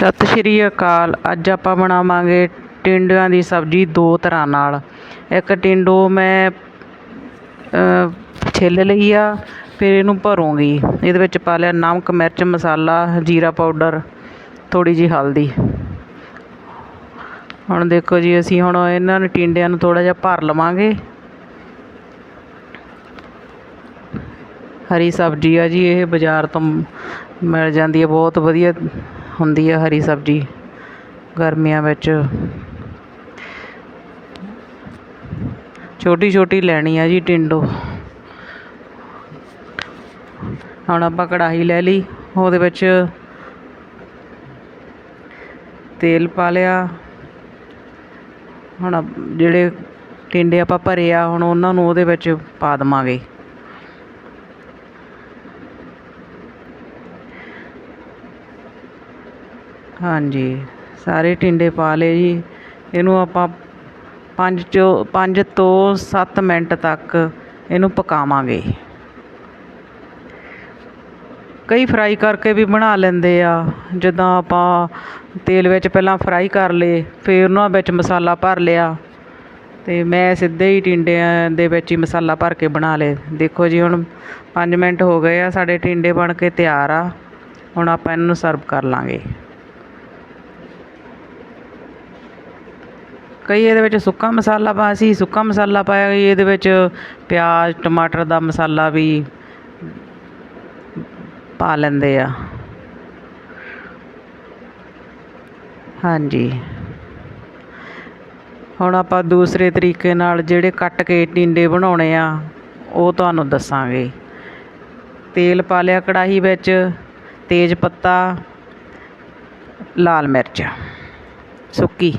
ਸਤਿ ਸ਼੍ਰੀ ਅਕਾਲ। ਅੱਜ ਆਪਾਂ ਬਣਾਵਾਂਗੇ ਟਿੰਡਿਆਂ ਦੀ ਸਬਜ਼ੀ ਦੋ ਤਰ੍ਹਾਂ ਨਾਲ। ਇੱਕ ਟਿੰਡੋ ਮੈਂ ਛਿੱਲ ਲਈ ਆ, ਫਿਰ ਇਹਨੂੰ ਭਰੂੰਗੀ। ਇਹਦੇ ਵਿੱਚ ਪਾ ਲਿਆ ਨਮਕ, ਮਿਰਚ, ਮਸਾਲਾ, ਜੀਰਾ ਪਾਊਡਰ ਥੋੜੀ ਜਿਹੀ ਹਲਦੀ। ਹੁਣ ਦੇਖੋ ਜੀ, ਅਸੀਂ ਹੁਣ ਇਹਨਾਂ ਨੂੰ ਟਿੰਡਿਆਂ ਨੂੰ ਥੋੜਾ ਜਿਹਾ ਭਰ ਲਵਾਂਗੇ। ਹਰੀ ਸਬਜ਼ੀ ਆ ਜੀ, ਇਹ ਬਾਜ਼ਾਰ ਤੋਂ ਮਿਲ ਜਾਂਦੀ ਹੈ ਬਹੁਤ ਵਧੀਆ ਹੁੰਦੀ ਆ ਹਰੀ ਸਬਜ਼ੀ ਗਰਮੀਆਂ ਵਿੱਚ। ਛੋਟੀ ਛੋਟੀ ਲੈਣੀ ਆ ਜੀ ਟਿੰਡੋ। ਹੁਣ ਆਪਾਂ ਕੜਾਹੀ ਲੈ ਲਈ, ਉਹਦੇ ਵਿੱਚ ਤੇਲ ਪਾ ਲਿਆ। ਹੁਣ ਜਿਹੜੇ ਟਿੰਡੇ ਆਪਾਂ ਭਰੇ ਆ, ਹੁਣ ਉਹਨਾਂ ਨੂੰ ਉਹਦੇ ਵਿੱਚ ਪਾ ਦੇਵਾਂਗੇ। ਹਾਂਜੀ, ਸਾਰੇ ਟਿੰਡੇ ਪਾ ਲਏ ਜੀ। ਇਹਨੂੰ ਆਪਾਂ ਪੰਜ ਚੋਂ, ਪੰਜ ਤੋਂ ਸੱਤ ਮਿੰਟ ਤੱਕ ਇਹਨੂੰ ਪਕਾਵਾਂਗੇ। ਕਈ ਫਰਾਈ ਕਰਕੇ ਵੀ ਬਣਾ ਲੈਂਦੇ ਆ। ਜਿੱਦਾਂ ਆਪਾਂ ਤੇਲ ਵਿੱਚ ਪਹਿਲਾਂ ਫਰਾਈ ਕਰ ਲਏ, ਫਿਰ ਉਹਨਾਂ ਵਿੱਚ ਮਸਾਲਾ ਭਰ ਲਿਆ। ਅਤੇ ਮੈਂ ਸਿੱਧੇ ਹੀ ਟਿੰਡਿਆਂ ਦੇ ਵਿੱਚ ਹੀ ਮਸਾਲਾ ਭਰ ਕੇ ਬਣਾ ਲਏ। ਦੇਖੋ ਜੀ, ਹੁਣ ਪੰਜ ਮਿੰਟ ਹੋ ਗਏ ਆ, ਸਾਡੇ ਟਿੰਡੇ ਬਣ ਕੇ ਤਿਆਰ ਆ। ਹੁਣ ਆਪਾਂ ਇਹਨਾਂ ਨੂੰ ਸਰਵ ਕਰ ਲਾਂਗੇ। ਕਈ ਇਹਦੇ ਵਿੱਚ ਸੁੱਕਾ ਮਸਾਲਾ ਪਾ ਸੀ, ਸੁੱਕਾ ਮਸਾਲਾ ਪਾਇਆ, ਕਈ ਇਹਦੇ ਵਿੱਚ ਪਿਆਜ਼, ਟਮਾਟਰ ਦਾ ਮਸਾਲਾ ਵੀ ਪਾ ਲੈਂਦੇ ਆ। ਹਾਂਜੀ। ਹੁਣ ਆਪਾਂ ਦੂਸਰੇ ਤਰੀਕੇ ਨਾਲ ਜਿਹੜੇ ਕੱਟ ਕੇ ਟਿੰਡੇ ਬਣਾਉਣੇ ਆ, ਉਹ ਤੁਹਾਨੂੰ ਦੱਸਾਂਗੇ। ਤੇਲ ਪਾ ਲਿਆ ਕੜਾਹੀ ਵਿੱਚ, ਤੇਜ ਪੱਤਾ, ਲਾਲ ਮਿਰਚ, ਸੁੱਕੀ।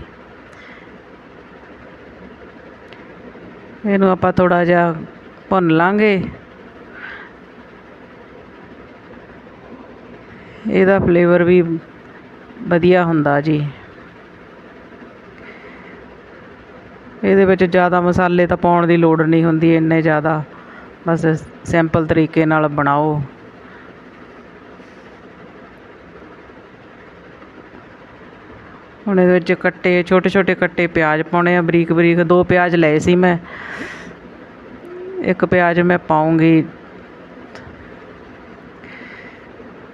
ਇਹਨੂੰ ਆਪਾਂ ਥੋੜਾ ਜਿਹਾ ਭੁੰਨ ਲਾਂਗੇ। ਇਹਦਾ ਫਲੇਵਰ ਵੀ ਵਧੀਆ ਹੁੰਦਾ ਜੀ। ਇਹਦੇ ਵਿੱਚ ਜ਼ਿਆਦਾ ਮਸਾਲੇ ਤਾਂ ਪਾਉਣ ਦੀ ਲੋੜ ਨਹੀਂ ਹੁੰਦੀ, ਇੰਨੇ ਜ਼ਿਆਦਾ। ਬਸ ਸਿੰਪਲ ਤਰੀਕੇ ਨਾਲ ਬਣਾਓ। ਹੁਣ ਇਹਦੇ ਵਿੱਚ ਕੱਟੇ ਛੋਟੇ ਛੋਟੇ ਕੱਟੇ ਪਿਆਜ਼ ਪਾਉਣੇ ਆ ਬਰੀਕ ਬਰੀਕ ਦੋ ਪਿਆਜ਼ ਲਏ ਸੀ ਮੈਂ। ਇੱਕ ਪਿਆਜ਼ ਮੈਂ ਪਾਉਂਗੀ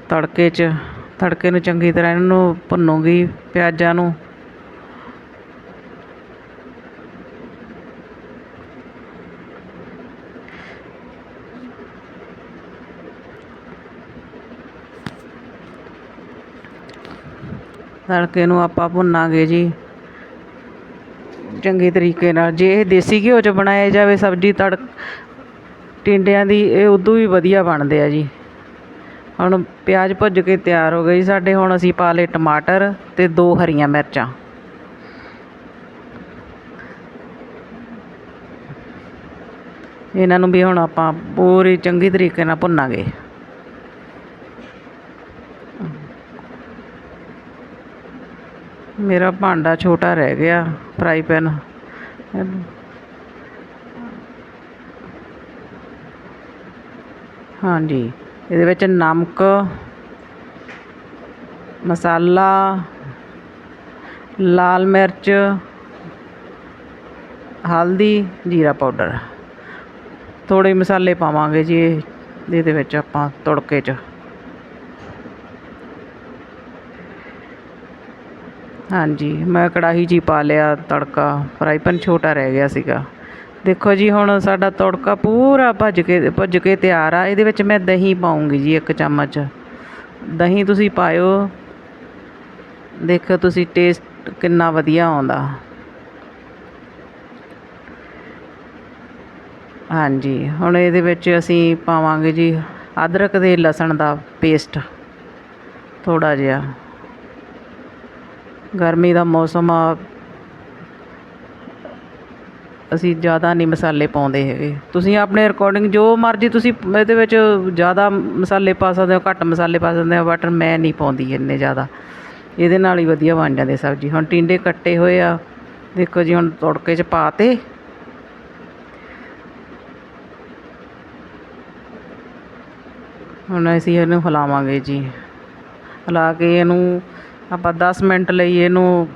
ਤੜਕੇ 'ਚ, ਤੜਕੇ ਨੂੰ ਚੰਗੀ ਤਰ੍ਹਾਂ ਇਹਨਾਂ ਨੂੰ ਭੁੰਨੂਗੀ ਪਿਆਜ਼ਾਂ ਨੂੰ। ਤੜਕੇ ਨੂੰ ਆਪਾਂ ਭੁੰਨਾਂਗੇ ਜੀ। ਚੰਗੇ ਤਰੀਕੇ ਨਾਲ। ਜੇ ਇਹ ਦੇਸੀ ਘਿਓ 'ਚ ਬਣਾਇਆ ਜਾਵੇ, ਸਬਜ਼ੀ ਤੜ ਟਿੰਡਿਆਂ ਦੀ, ਇਹ ਉਦੋਂ ਵੀ ਵਧੀਆ ਬਣਦੇ ਆ ਜੀ। ਹੁਣ ਪਿਆਜ਼ ਭੁੱਜ ਕੇ ਤਿਆਰ ਹੋ ਗਏ ਜੀ। ਸਾਡੇ ਹੁਣ ਅਸੀਂ ਪਾ ਲਏ ਟਮਾਟਰ ਤੇ ਦੋ ਹਰੀਆਂ ਮਿਰਚਾਂ। ਇਹਨਾਂ ਨੂੰ ਵੀ ਹੁਣ ਆਪਾਂ ਪੂਰੀ ਚੰਗੀ ਤਰੀਕੇ ਨਾਲ ਭੁੰਨਾਂਗੇ। ਮੇਰਾ ਭਾਂਡਾ ਛੋਟਾ ਰਹਿ ਗਿਆ, ਫਰਾਈ ਪੈਨ। ਹਾਂਜੀ, ਇਹਦੇ ਵਿੱਚ ਨਮਕ, ਮਸਾਲਾ, ਲਾਲ ਮਿਰਚ, ਹਲਦੀ, ਜੀਰਾ ਪਾਊਡਰ। ਥੋੜੇ ਮਸਾਲੇ ਪਾਵਾਂਗੇ ਜੀ ਇਹ- ਇਹਦੇ ਵਿੱਚ ਆਪਾਂ ਤੜਕੇ 'ਚ। ਹਾਂਜੀ, ਮੈਂ ਕੜਾਹੀ 'ਚ ਹੀ ਪਾ ਲਿਆ ਤੜਕਾ ਫਰਾਈ ਪੈਨ ਛੋਟਾ ਰਹਿ ਗਿਆ ਸੀਗਾ। ਦੇਖੋ ਜੀ, ਹੁਣ ਸਾਡਾ ਤੜਕਾ ਪੂਰਾ ਭੱਜ ਕੇ, ਭੁੱਜ ਕੇ ਤਿਆਰ ਆ। ਇਹਦੇ ਵਿੱਚ ਮੈਂ ਦਹੀਂ ਪਾਉਂਗੀ ਜੀ ਇੱਕ ਚਮਚ। ਦਹੀਂ ਤੁਸੀਂ ਪਾਇਓ। ਦੇਖੋ ਤੁਸੀਂ ਟੇਸਟ ਕਿੰਨਾ ਵਧੀਆ ਆਉਂਦਾ। ਹਾਂਜੀ, ਹੁਣ ਇਹਦੇ ਵਿੱਚ ਅਸੀਂ ਪਾਵਾਂਗੇ ਜੀ ਅਦਰਕ ਤੇ ਲਸਣ ਦਾ ਪੇਸਟ ਥੋੜਾ ਜਿਹਾ। ਗਰਮੀ ਦਾ ਮੌਸਮ ਆ। ਅਸੀਂ ਜ਼ਿਆਦਾ ਨਹੀਂ ਮਸਾਲੇ ਪਾਉਂਦੇ ਹੈਗੇ। ਤੁਸੀਂ ਆਪਣੇ ਰਿਕਾਰਡਿੰਗ ਜੋ ਮਰਜ਼ੀ ਤੁਸੀਂ ਇਹਦੇ ਵਿੱਚ ਜ਼ਿਆਦਾ ਮਸਾਲੇ ਪਾ ਸਕਦੇ ਹੋ, ਘੱਟ ਮਸਾਲੇ ਪਾ ਸਕਦੇ ਹੋ ਬਟ ਮੈਂ ਨਹੀਂ ਪਾਉਂਦੀ ਇੰਨੇ ਜ਼ਿਆਦਾ। ਇਹਦੇ ਨਾਲ ਹੀ ਵਧੀਆ ਬਣ ਜਾਂਦੇ ਸਬਜ਼ੀ। ਹੁਣ ਟਿੰਡੇ ਕੱਟੇ ਹੋਏ ਆ। ਦੇਖੋ ਜੀ, ਹੁਣ ਤੜਕੇ 'ਚ ਪਾਤੇ ਹੁਣ ਅਸੀਂ ਇਹਨੂੰ ਹਿਲਾਵਾਂਗੇ ਜੀ। ਹਿਲਾ ਕੇ ਇਹਨੂੰ ਆਪਾਂ 10 ਮਿੰਟ ਲਈ ਇਹਨੂੰ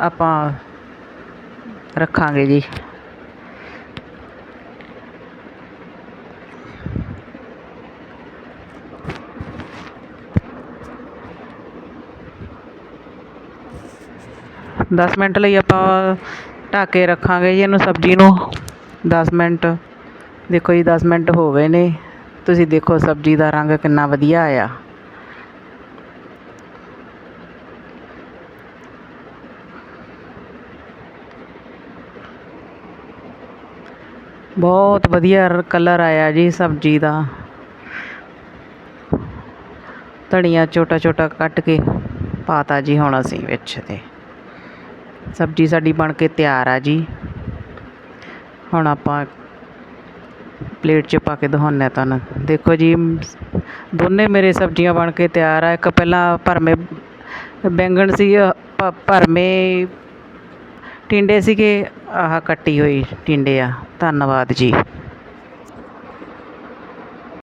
ਆਪਾਂ ਰੱਖਾਂਗੇ ਜੀ। ਦਸ ਮਿੰਟ ਲਈ ਆਪਾਂ ਢੱਕ ਕੇ ਰੱਖਾਂਗੇ ਜੀ ਇਹਨੂੰ ਸਬਜ਼ੀ ਨੂੰ। ਦਸ ਮਿੰਟ। ਦੇਖੋ ਜੀ, ਦਸ ਮਿੰਟ ਹੋ ਗਏ ਨੇ। ਤੁਸੀਂ ਦੇਖੋ ਸਬਜ਼ੀ ਦਾ ਰੰਗ ਕਿੰਨਾ ਵਧੀਆ ਆਇਆ। ਬਹੁਤ ਵਧੀਆ ਕਲਰ ਆਇਆ ਜੀ ਸਬਜ਼ੀ ਦਾ। ਧਨੀਆ ਛੋਟਾ ਛੋਟਾ ਕੱਟ ਕੇ ਪਾਤਾ ਜੀ ਹੁਣ ਅਸੀਂ ਵਿੱਚ ਤੇ। ਸਬਜ਼ੀ ਸਾਡੀ ਬਣ ਕੇ ਤਿਆਰ ਆ ਜੀ। ਹੁਣ ਆਪਾਂ ਪਲੇਟ 'ਚ ਪਾ ਕੇ ਦਿਖਾਉਂਦੇ ਹਾਂ ਤੁਹਾਨੂੰ। ਦੇਖੋ ਜੀ, ਦੋਨੇ ਮੇਰੇ ਸਬਜ਼ੀਆਂ ਬਣ ਕੇ ਤਿਆਰ ਆ। ਇੱਕ ਪਹਿਲਾਂ ਭਰਮੇ ਬੈਂਗਣ ਸੀ ਭਰਮੇ ਟਿੰਡੇ ਸੀਗੇ ਆਹ ਕੱਟੀ ਹੋਈ ਟਿੰਡੇ ਆ। ਧੰਨਵਾਦ ਜੀ।